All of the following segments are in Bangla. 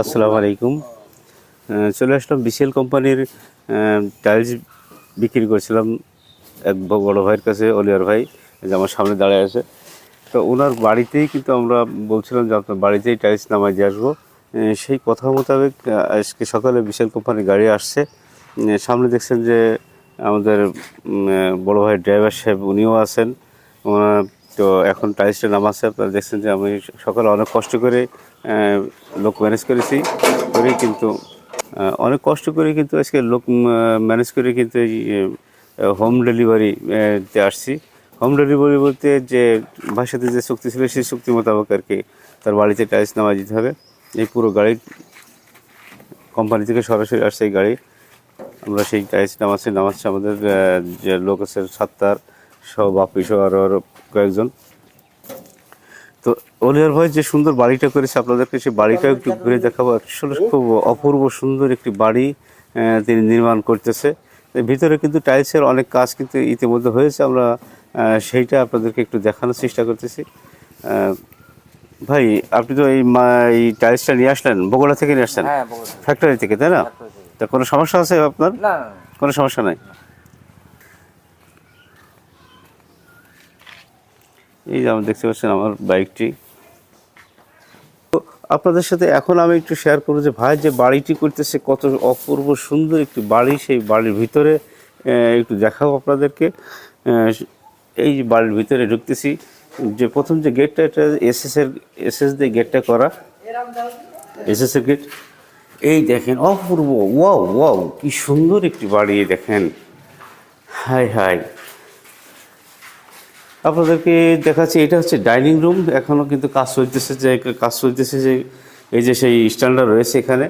আসসালামু আলাইকুম। চলে আসলাম বিসিএল কোম্পানির টাইলস বিক্রি করছিলাম এক বড় ভাইয়ের কাছে, অলিয়ার ভাই, যে আমার সামনে দাঁড়িয়ে আছে। তো ওনার বাড়িতেই কিন্তু আমরা বলছিলাম যে আপনার বাড়িতেই টাইলস নামাই দিয়ে আসব। সেই কথা মোতাবেক আজকে সকালে বিশাল কোম্পানির গাড়ি আসছে। সামনে দেখছেন যে আমাদের বড় ভাই ড্রাইভার সাহেব, উনিও আছেন। ওনার তো এখন টাইলসটা নামাচ্ছে আপনারা দেখছেন যে আমি সকালে অনেক কষ্ট করে লোক ম্যানেজ করেছি, করে কিন্তু অনেক কষ্ট করে কিন্তু আজকে লোক ম্যানেজ করে কিন্তু এই হোম ডেলিভারি তে আসছি। হোম ডেলিভারি বলতে যে ভাইয়ের সাথে যে চুক্তি ছিল, সেই চুক্তি মোতাবেক আর কি তার বাড়িতে টাইলস নামা দিতে হবে। এই পুরো গাড়ি কোম্পানি থেকে সরাসরি আসছে এই গাড়ি। আমরা সেই টাইলস নামাচ্ছি নামাচ্ছি আমাদের যে লোক আছে সাত্তার, সহ বাপি সহ আরও আরও কয়েকজন। তো অলিয়ার ভাই যে সুন্দর বাড়িটা করেছে আপনাদেরকে সেই বাড়িটা একটু ঘুরে দেখাবো। আসলে খুব অপূর্ব সুন্দর একটি বাড়ি তিনি নির্মাণ করতেছে। ভিতরে কিন্তু টাইলসের অনেক কাজ কিন্তু ইতিমধ্যে হয়েছে। আমরা সেইটা আপনাদেরকে একটু দেখানোর চেষ্টা করতেছি। ভাই আপনি তো এই এই টাইলসটা নিয়ে আসলেন বগুড়া থেকে নিয়ে আসলেন হ্যাঁ ফ্যাক্টরি থেকে তাই না? তা কোনো সমস্যা আছে আপনার? কোনো সমস্যা নাই? এই যে আমার দেখতে পাচ্ছেন আমার বাইকটি। তো আপনাদের সাথে এখন আমি একটু শেয়ার করব যে ভাই যে বাড়িটি করতেছে, কত অপূর্ব সুন্দর একটি বাড়ি, সেই বাড়ির ভিতরে একটু দেখাবো আপনাদেরকে। এই বাড়ির ভিতরে ঢুকতেছি। যে প্রথম যে গেটটা এটা এর এসএস দিয়ে গেটটা করা। এসএস এর গেট এই দেখেন, অপূর্ব। ওয়াও ওয়াও কি সুন্দর একটি বাড়ি দেখেন। হাই হাই আপনাদেরকে দেখাচ্ছি, এটা হচ্ছে ডাইনিং রুম। এখনও কিন্তু কাজ চলতেছে যে, কাজ চলতেছে যে, এই যে সেই স্ট্যান্ডার্ড রয়েছে এখানে।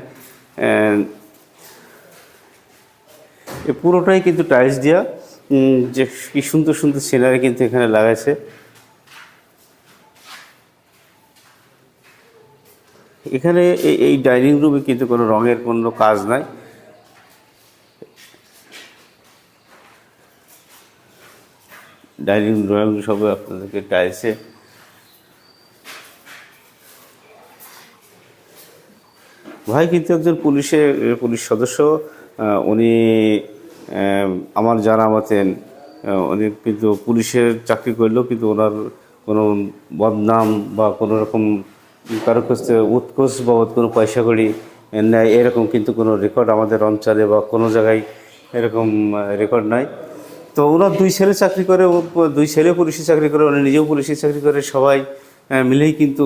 পুরোটাই কিন্তু টাইলস দেওয়া যে কি সুন্দর সুন্দর সিনারি কিন্তু এখানে লাগাইছে। এখানে এই ডাইনিং রুমে কিন্তু কোনো রঙের কোনো কাজ নাই। ডাইনিং ড্রয়িং সব আপনাদেরকে টাইলসে ভাই কিন্তু একজন পুলিশের পুলিশ সদস্য উনি আমার জানা মতেন উনি কিন্তু পুলিশের চাকরি করলেও কিন্তু ওনার কোনো বদনাম বা কোনো রকম কারও কাছ উৎকোষ বাবদ কোনো পয়সা করি নেয়, এরকম কিন্তু কোনো রেকর্ড আমাদের অঞ্চলে বা কোনো জায়গায় এরকম রেকর্ড নাই। তো ওনার দুই ছেলে চাকরি করে ও দুই ছেলে পুলিশে চাকরি করে উনি নিজেও পুলিশে চাকরি করে সবাই মিলেই কিন্তু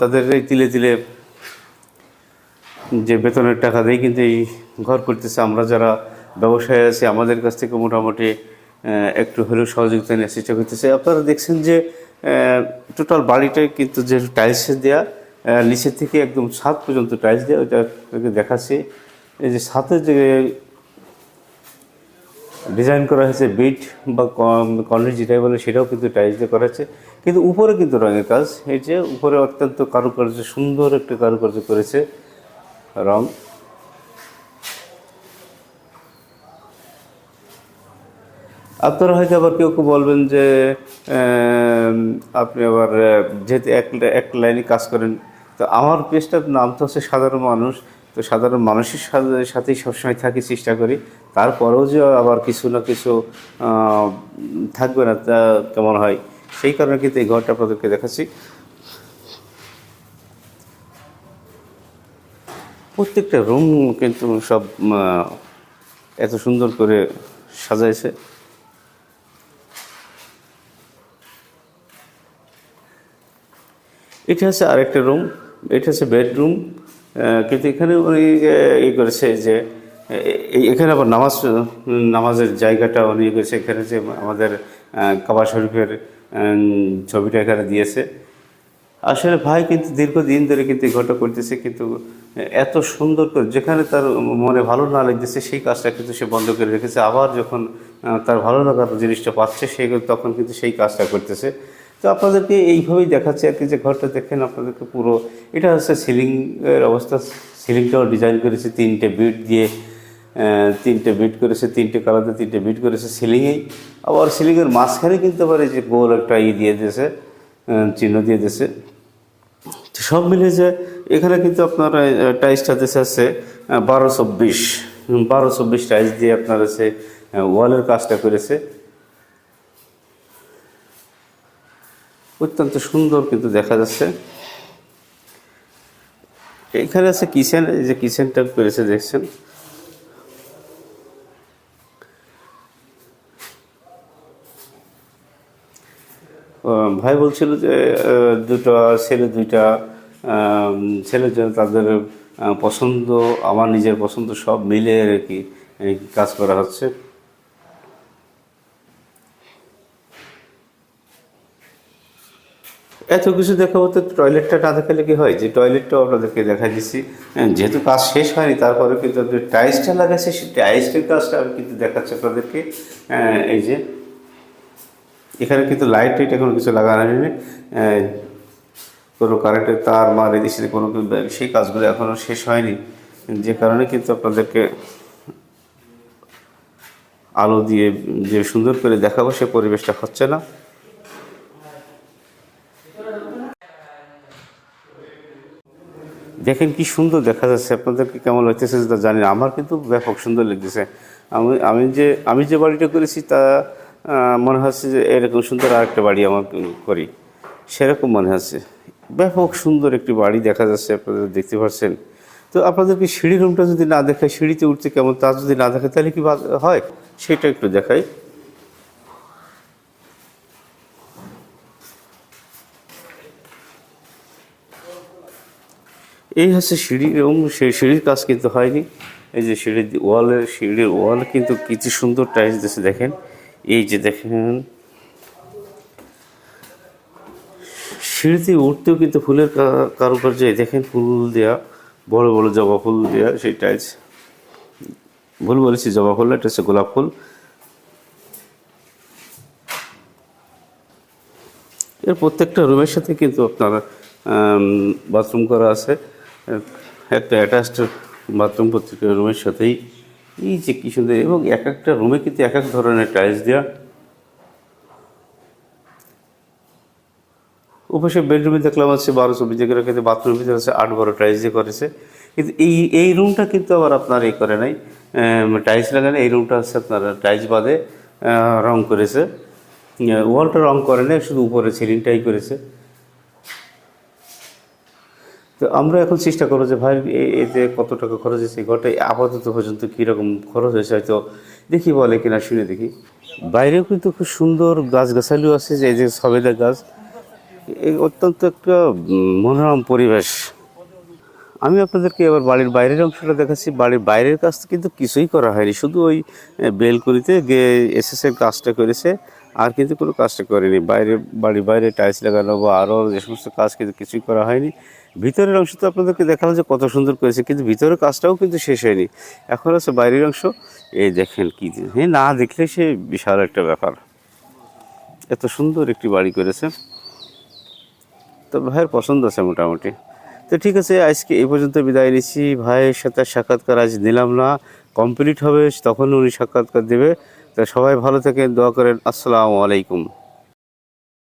তাদের এই তিলে তিলে যে বেতনের টাকা দিয়ে কিন্তু এই ঘর করতেছে। আমরা যারা ব্যবসায় আছি আমাদের কাছ থেকে মোটামুটি একটু হলেও সহযোগিতা নেওয়ার চেষ্টা করতেছে। আপনারা দেখছেন যে টোটাল বাড়িটাই কিন্তু যে টাইলসের দেওয়া আহ, নিচের থেকে একদম ছাদ পর্যন্ত টাইলস দেওয়া ওইটা দেখাচ্ছি। এই যে ছাদের যে ডিজাইন করা হয়েছে বিট বা কর্নিশ যেটাই বলে সেটাও কিন্তু টাইলস দিয়ে করা হয়েছে। কিন্তু উপরে কিন্তু রঙের কাজ। এই যে উপরে অত্যন্ত কারুকার্য, সুন্দর একটা কারুকার্য করেছে রং। আপনারা হয়তো আবার কেউ কেউ বলবেন যে আপনি আবার যেহেতু এক এক লাইনে কাজ করেন, তো আমার পেজটার নাম তো হচ্ছে সাধারণ মানুষ। তো সাধারণ মানুষের সাথে- সাথেই সবসময় থাকি, চেষ্টা করি। তারপরেও যে আবার কিছু না কিছু থাকবে না, তা কেমন হয়? সেই কারণে কিন্তু এই ঘরটা আপনাদেরকে দেখাচ্ছি। প্রত্যেকটা রুম কিন্তু সব এত সুন্দর করে সাজাইছে। এটা হচ্ছে আরেকটা রুম এটা হচ্ছে বেডরুম কিন্তু এখানে উনি ই করেছে যে এখানে আবার নামাজ, নামাজের জায়গাটা উনি করেছে। এখানে যে আমাদের কাবা শরীফের ছবিটা এখানে দিয়েছে। আসলে ভাই কিন্তু দীর্ঘদিন ধরে কিন্তু এই ঘরটা করতেছে, কিন্তু এত সুন্দর করে যেখানে তার মনে ভালো না লাগতেছে সেই কাজটা কিন্তু সে বন্ধ করে রেখেছে। আবার যখন তার ভালো লাগার জিনিসটা পাচ্ছে, সে তখন কিন্তু সেই কাজটা করতেছে। তো আপনাদেরকে এইভাবেই দেখাচ্ছে আর কি, যে ঘরটা দেখেন আপনাদেরকে পুরো। এটা হচ্ছে সিলিংয়ের অবস্থা। সিলিংটাও ডিজাইন করেছে, তিনটে বিট দিয়ে তিনটে বিট করেছে, তিনটে কালাতে তিনটে বিট করেছে সিলিংয়েই। আবার সিলিংয়ের মাঝখানে কিন্তু আবার এই যে গোল একটা ই দিয়ে দিয়েছে চিহ্ন দিয়ে দিয়েছে। সব মিলে যে এখানে কিন্তু আপনার টাইসটা দেশে আছে বারো চব্বিশ বারো চব্বিশ টাইস দিয়ে আপনার আছে ওয়ালের কাজটা করেছে। অত্যন্ত সুন্দর কিন্তু দেখা যাচ্ছে। এখানে আছে কিচেন, এই যে কিচেনটা করেছে দেখছেন। ভাই বলছিল যে দুটো ছেলে দুইটা ছেলের জন্য তাদের পছন্দ, আমার নিজের পছন্দ সব মিলে আর কি কাজ করা হচ্ছে। এত কিছু দেখাবো তো টয়লেটটা না দেখালে কি হয়? যে টয়লেটটাও আপনাদেরকে দেখা দিচ্ছি হ্যাঁ, যেহেতু কাজ শেষ হয়নি তারপরে কিন্তু যে টাইলসটা লাগাচ্ছে সেই টাইলসের কাজটা আমি কিন্তু দেখাচ্ছি আপনাদেরকে। এই যে এখানে কিন্তু লাইট টাইট এখন কিছু লাগানো হয়নি। কোনো কারেন্টের তার মার এদিক কোনো সেই কাজগুলো এখনও শেষ হয়নি। যে কারণে কিন্তু আপনাদেরকে আলো দিয়ে যে সুন্দর করে দেখাবো সে পরিবেশটা হচ্ছে না। দেখেন কি সুন্দর দেখা যাচ্ছে। আপনাদেরকে কেমন লাগতেছে সেটা জানি না। আমার কিন্তু ব্যাপক সুন্দর লাগতেছে। আমি আমি যে আমি যে বাড়িটা করেছি তা মনে হচ্ছে যে এরকম সুন্দর আরেকটা বাড়ি আমার করি। সেরকম মনে হচ্ছে। ব্যাপক সুন্দর একটি বাড়ি দেখা যাচ্ছে, আপনারা দেখতে পাচ্ছেন। তো আপনাদেরকে সিঁড়ি রুমটা যদি না দেখায় সিঁড়িতে উঠতে কেমন তা যদি না দেখায় তাহলে কি হয়? সেটা একটু দেখাই। এই হচ্ছে সিঁড়ি এবং সেই সিঁড়ির কাজ কিন্তু হয়নি। এই যে সিঁড়ির ওয়ালের, সিঁড়ির ওয়াল কিন্তু কিছু সুন্দর টাইলস দিয়েছে, দেখেন। এই যে দেখেন। সিঁড়িতে উঠতেও কিন্তু ফুলের কারুকার্য, এই দেখেন ফুল দেয়া, বড় বড় জবা ফুল দেয়া সেই টাইলস। ভুল বলেছি, জবা ফুল, এটা হচ্ছে গোলাপ ফুল। এর প্রত্যেকটা রুমের সাথে কিন্তু আপনার বাথরুম করা আছে। একটা অ্যাটাচড বাথরুম প্রত্যেকটা রুমের সাথেই। এই যে কি সুন্দর, এবং এক একটা রুমে কিন্তু এক এক ধরনের টাইলস দেওয়া উপসে বেডরুমে দেখলাম আছে বারো চব্বিশ জায়গায় কিন্তু বাথরুমের ভিতরে আছে আট বারো টাইলস দিয়ে করেছে। কিন্তু এই এই রুমটা কিন্তু আবার আপনার এই করে নাই। টাইলস লাগানো এই রুমটা হচ্ছে আপনার টাইলস বাদে রং করেছে। ওয়ালটা রং করে নাই, শুধু উপরে সিলিংটাই করেছে। তো আমরা এখন চেষ্টা করব যে, ভাই এতে কত টাকা খরচ হয়েছে? ঘরটা আপাতত পর্যন্ত কীরকম খরচ হয়েছে? হয়তো দেখি বলে কিনা, শুনে দেখি। বাইরেও কিন্তু খুব সুন্দর গাছগাছালিও আছে, যে, এই যে সবেদা গাছ। এই অত্যন্ত একটা মনোরম পরিবেশ। আমি আপনাদেরকে এবার বাড়ির বাইরের অংশটা দেখাচ্ছি। বাড়ির বাইরের কাজ কিন্তু কিছুই করা হয়নি। শুধু ওই বেলকুনিতে গিয়ে এসএসের কাজটা করেছে। আর কিন্তু কোনো কাজটা করেনি। বাইরে, বাড়ির বাইরে টাইলস লাগানো বা আরও যে সমস্ত কাজ কিন্তু কিছুই করা হয়নি। ভিতরের অংশ তো আপনাদেরকে দেখালাম যে কত সুন্দর করেছে, কিন্তু ভিতরের কাজটাও কিন্তু শেষ হয়নি। এখন আছে বাইরের অংশ। এই দেখেন কি হ্যাঁ না দেখলে সে বিশাল একটা ব্যাপার। এত সুন্দর একটি বাড়ি করেছে। তো ভাইয়ের পছন্দ আছে মোটামুটি। তো ঠিক আছে, আজকে এই পর্যন্ত বিদায় নিচ্ছি। ভাইয়ের সাথে সাক্ষাৎকার আজ নিলাম না। কমপ্লিট হবে তখন উনি সাক্ষাৎকার দেবে। তো সবাই ভালো থাকেন, দোয়া করেন। আসসালামু আলাইকুম।